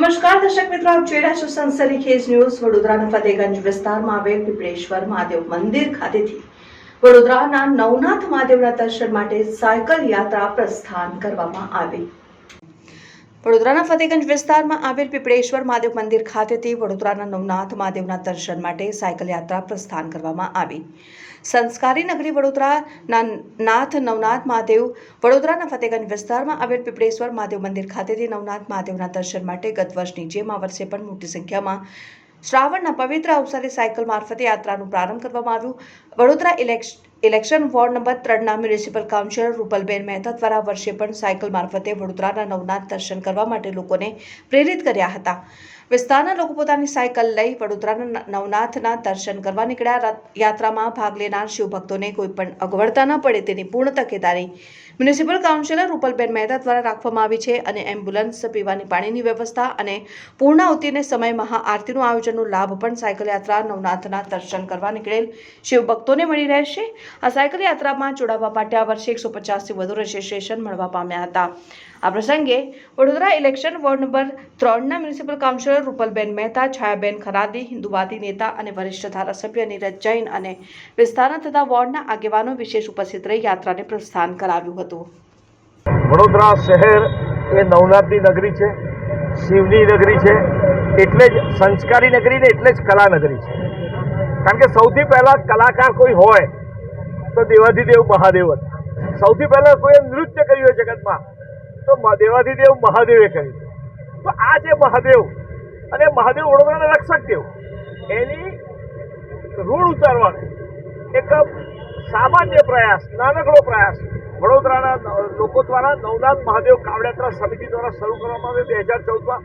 નમસ્કાર દર્શક મિત્રો, આપ જોઈ રહ્યા છો સંસરી ખેજ ન્યૂઝ. વડોદરાના ફતેગંજ વિસ્તારમાં આવેલ પીપળેશ્વર મહાદેવ મંદિર ખાતેથી વડોદરાના નવનાથ મહાદેવના દર્શન માટે સાયકલ યાત્રા પ્રસ્થાન કરવામાં આવી. વડોદરાના ફતેગંજ વિસ્તારમાં આવેલ પીપળેશ્વર મહાદેવ મંદિર ખાતેથી વડોદરાના નવનાથ મહાદેવના દર્શન માટે સાયકલ યાત્રા પ્રસ્થાન કરવામાં આવી. સંસ્કારી નગરી વડોદરાના નાથ નવનાથ મહાદેવ વડોદરાના ફતેગંજ વિસ્તારમાં આવેલ પીપળેશ્વર મહાદેવ મંદિર ખાતેથી નવનાથ મહાદેવના દર્શન માટે ગત વર્ષની જેમ આ વર્ષે પણ મોટી સંખ્યામાં શ્રાવણના પવિત્ર અવસરે સાયકલ મારફતે યાત્રાનો પ્રારંભ કરવામાં આવ્યો. વડોદરા ઇલેક્શ ઇલેક્શન વોર્ડ નંબર ત્રણના મ્યુનિસિપલ કાઉન્સિલર રૂપલબેન મહેતા દ્વારા વર્ષે પણ સાયકલ મારફતે વડોદરાના નવનાથ દર્શન કરવા માટે લોકોને પ્રેરિત કર્યા હતા. વિસ્તારના લોકો પોતાની સાયકલ લઈ વડોદરાના નવનાથના દર્શન કરવા નીકળ્યા. યાત્રામાં ભાગ લેનાર શિવભક્તોને કોઈ પણ અગવડતા ન પડે તેની પૂર્ણ તકેદારી મ્યુનિસિપલ કાઉન્સિલર રૂપલબેન મહેતા દ્વારા રાખવામાં આવી છે અને એમ્બ્યુલન્સ પીવાની પાણીની વ્યવસ્થા અને પૂર્ણાહુતિને સમય મહાઆરતીનું આયોજનનો લાભ પણ સાયકલ યાત્રા નવનાથના દર્શન કરવા નીકળેલ શિવભક્તોને મળી રહેશે. આ સાયકલ યાત્રામાં જોડાવા માટે આ વર્ષે એકસો પચાસથી વધુ રજિસ્ટ્રેશન મળવા પામ્યા હતા. આ પ્રસંગે વડોદરા ઇલેક્શન વોર્ડ નંબર ત્રણના મ્યુનિસિપલ કાઉન્સિલર રૂપલબેન મહેતા, છાયાબેન ખરાદી, હિન્દુવાદી નેતા અને વરિષ્ઠ ધારાસભ્ય નીરજ જૈન અને વિસ્તારના તથા વોર્ડના આગેવાનો વિશેષ ઉપસ્થિત રહી યાત્રાને પ્રસ્થાન કરાવ્યું હતું. વડોદરા શહેર એ નવનાથની નગરી છે, શિવની નગરી છે, એટલે જ સંસ્કારી નગરી ને એટલે જ કલા નગરી છે. કારણ કે સૌથી પહેલા કલાકાર કોઈ હોય, તો દેવાધિદેવ મહાદેવ હતા. સૌથી પહેલા કોઈ નૃત્ય કર્યું હોય જગતમાં, તો દેવાધિદેવ મહાદેવે કર્યું. તો આ જે મહાદેવ અને મહાદેવ વડોદરાના રક્ષક દેવ એની ઋણ ઉતારવાનો એક સામાન્ય પ્રયાસ, નાનકડો પ્રયાસ વડોદરાના લોકો દ્વારા નવનાથ મહાદેવ કાવડયાત્રા સમિતિ દ્વારા શરૂ કરવામાં આવ્યો બે હજાર ચૌદમાં.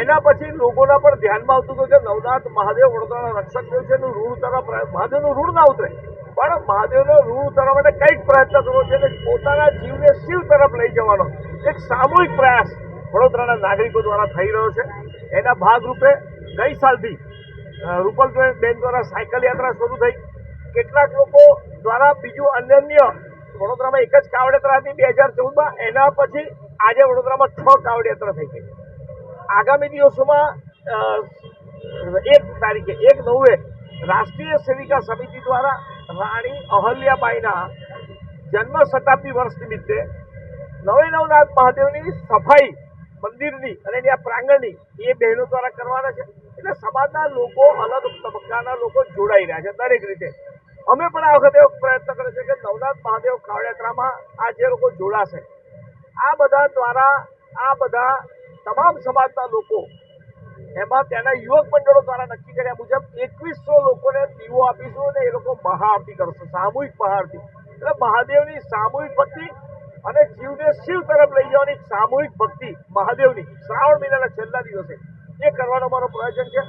એના પછી લોકોના પણ ધ્યાનમાં આવતું હતું કે નવનાથ મહાદેવ વડોદરાના રક્ષક દેવ છે એનું ઋણ ઉતારવા મહાદેવનું ઋણ ના ઉતરે. પણ મહાદેવનો ઋણ ઉતારવા માટે કંઈક પ્રયત્ન કરવો છે અને પોતાના જીવને શિવ તરફ લઈ જવાનો એક સામૂહિક પ્રયાસ વડોદરાના નાગરિકો દ્વારા થઈ રહ્યો છે. એના ભાગરૂપે ગઈ સાલથી રૂપલબેન બેન દ્વારા સાયકલ યાત્રા શરૂ થઈ. કેટલાક લોકો દ્વારા બીજું અનન્ય વડોદરામાં એક જ કાવડ હતી બે હજાર ચૌદમાં. એના પછી આજે વડોદરામાં છ કાવડ યાત્રા થઈ ગઈ. આગામી દિવસોમાં એક તારીખે, એક નવે રાષ્ટ્રીય સેવિકા સમિતિ દ્વારા રાણી અહલ્યાબાઈના જન્મ શતાબ્દી વર્ષ નિમિત્તે નવે નવનાથ મહાદેવની સફાઈ મંદિરની અને એની આ પ્રાંગણની, એ બહેનો દ્વારા કરવાના છે. એટલે સમાજના લોકો અલગ તબક્કાના લોકો જોડાઈ રહ્યા છે દરેક રીતે. અમે પણ આ વખતે પ્રયત્ન કર્યો છે કે નવનાથ મહાદેવ કાવડયાત્રામાં આ જે લોકો જોડાશે, આ બધા દ્વારા, આ બધા તમામ સમાજના લોકો, એમાં તેના યુવક મંડળો દ્વારા નક્કી કર્યા મુજબ એકવીસો લોકોને દીવો આપીશું અને એ લોકો મહાઆરતી કરશે, સામૂહિક મહાઆરતી. એટલે મહાદેવની સામૂહિક ભક્તિ અને જીવને શિવ તરફ લઈ જવાની સામૂહિક ભક્તિ મહાદેવની શ્રાવણ મહિનાના છેલ્લા દિવસે. એ કરવાનો અમારો પ્રયોજન છે.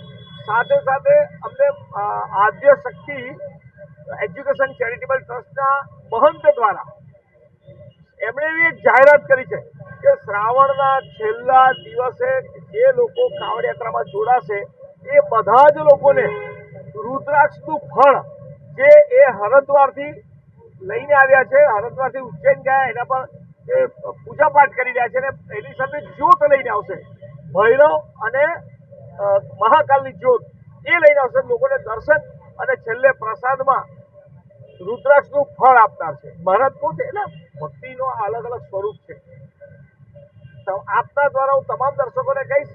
સાથે સાથે અમને આદ્ય શક્તિ એજ્યુકેશન ચેરિટેબલ ટ્રસ્ટના મહંત દ્વારા એમણે એવી એક જાહેરાત કરી છે કે શ્રાવણના છેલ્લા દિવસે જે લોકો કાવડ યાત્રામાં જોડાશે, એ બધા જ લોકોને રુદ્રાક્ષનું ફળ જે એ હરદ્વારથી લઈને આવ્યા છે હરદ્વારથી ઉજ્જૈન ગયા, એના પર એ પૂજા પાઠ કરી રહ્યા છે અને એની સાથે જ્યોત લઈને આવશે. ભૈરવ અને મહાકાલની જ્યોત એ લઈને આવશે લોકોને દર્શન અને છેલ્લે પ્રસાદમાં રુદ્રાક્ષનું ફળ આપનાર છે. મહારાજ પોતે એટલે ભક્તિનો અલગ અલગ સ્વરૂપ છે. આપના દ્વારા હું તમામ દર્શકોને કહીશ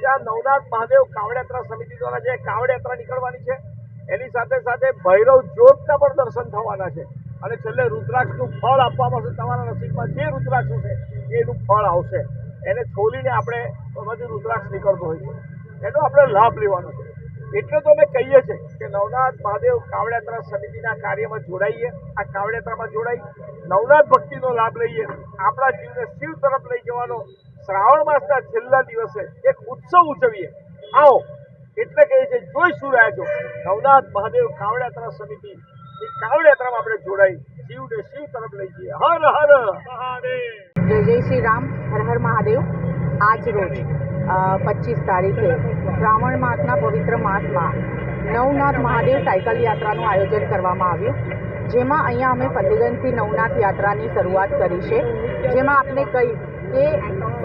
કે આ નવનાથ મહાદેવ કાવડયાત્રા સમિતિ દ્વારા જે કાવડયાત્રા નીકળવાની છે, એની સાથે સાથે ભૈરવ જ્યોતના પણ દર્શન થવાના છે. અને છેલ્લે રુદ્રાક્ષનું ફળ આપવામાં આવશે તમારા નસીબમાં જે રુદ્રાક્ષ હશે, એનું ફળ આવશે. એને છોલીને આપણે એમાંથી રુદ્રાક્ષ નીકળતો હોય છે. એનો આપણે લાભ લેવાનો છે. એટલે તો અમે કહીએ છીએ કે નવનાથ મહાદેવ કાવડિયાત્રા સમિતિના કાર્યમાં જોડાઈએ. આ કાવડિયાત્રામાં જોડાઈ નવનાથ ભક્તિનો લાભ લઈએ. આપણા જીવને શિવ તરફ લઈ જવાનો શ્રાવણ માસના છેલ્લા દિવસે એક ઉત્સવ ઉજવીએ. આવો. એટલે કહે છે, જોઈ શું રહ્યા છો? નવનાથ મહાદેવ કાવડિયાત્રા સમિતિ જય જય શ્રી રામ. હર હર મહાદેવ. આજ રોજ પચીસ તારીખે શ્રાવણ માસના પવિત્ર માસમાં નવનાથ મહાદેવ સાયકલ યાત્રાનું આયોજન કરવામાં આવ્યું. જેમાં અહીંયા અમે ફતેગંજથી નવનાથ યાત્રાની શરૂઆત કરી છે. જેમાં આપણે કહીશ કે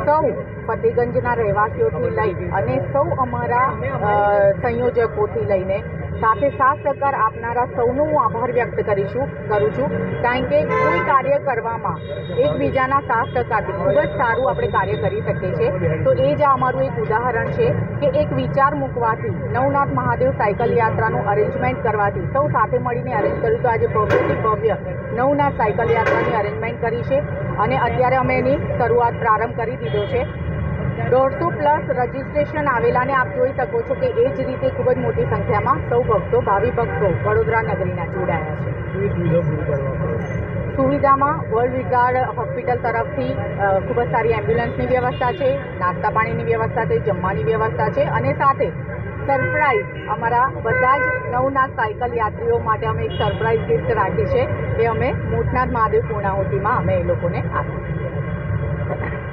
સૌ ફતેગંજના રહેવાસીઓથી લઈ અને સૌ અમારા સંયોજકોથી લઈને સાથે સાથ સહકાર આપનારા સૌનો હું આભાર વ્યક્ત કરીશું, કરું છું. કારણ કે કોઈ કાર્ય કરવામાં એકબીજાના સાથ સહકારથી ખૂબ જ સારું આપણે કાર્ય કરી શકીએ છીએ. તો એ જ અમારું એક ઉદાહરણ છે કે એક વિચાર મૂકવાથી નવનાથ મહાદેવ સાયકલ યાત્રાનું અરેન્જમેન્ટ કરવાથી સૌ સાથે મળીને અરેન્જ કર્યું તો આજે ભવ્યથી ભવ્ય નવનાથ સાયકલ યાત્રાની અરેન્જમેન્ટ કરી છે. અને અત્યારે અમે એની શરૂઆત પ્રારંભ કરી દીધો છે. દોઢસો પ્લસ રજીસ્ટ્રેશન આવેલાને આપ જોઈ શકો છો કે એ જ રીતે ખૂબ જ મોટી સંખ્યામાં સૌ ભક્તો ભાવિ ભક્તો વડોદરા નગરીના જોડાયા છે. સુવિધામાં વર્લ્ડ વિઝાર્ડ હોસ્પિટલ તરફથી ખૂબ જ સારી એમ્બ્યુલન્સની વ્યવસ્થા છે નાસ્તા પાણીની વ્યવસ્થા છે જમવાની વ્યવસ્થા છે અને સાથે સરપ્રાઇઝ અમારા બધા જ નવનાથ સાયકલ યાત્રીઓ માટે અમે એક સરપ્રાઇઝ ગિફ્ટ રાખી છે એ અમે મોટનાથ મહાદેવ પૂર્ણાહુતિમાં અમે એ લોકોને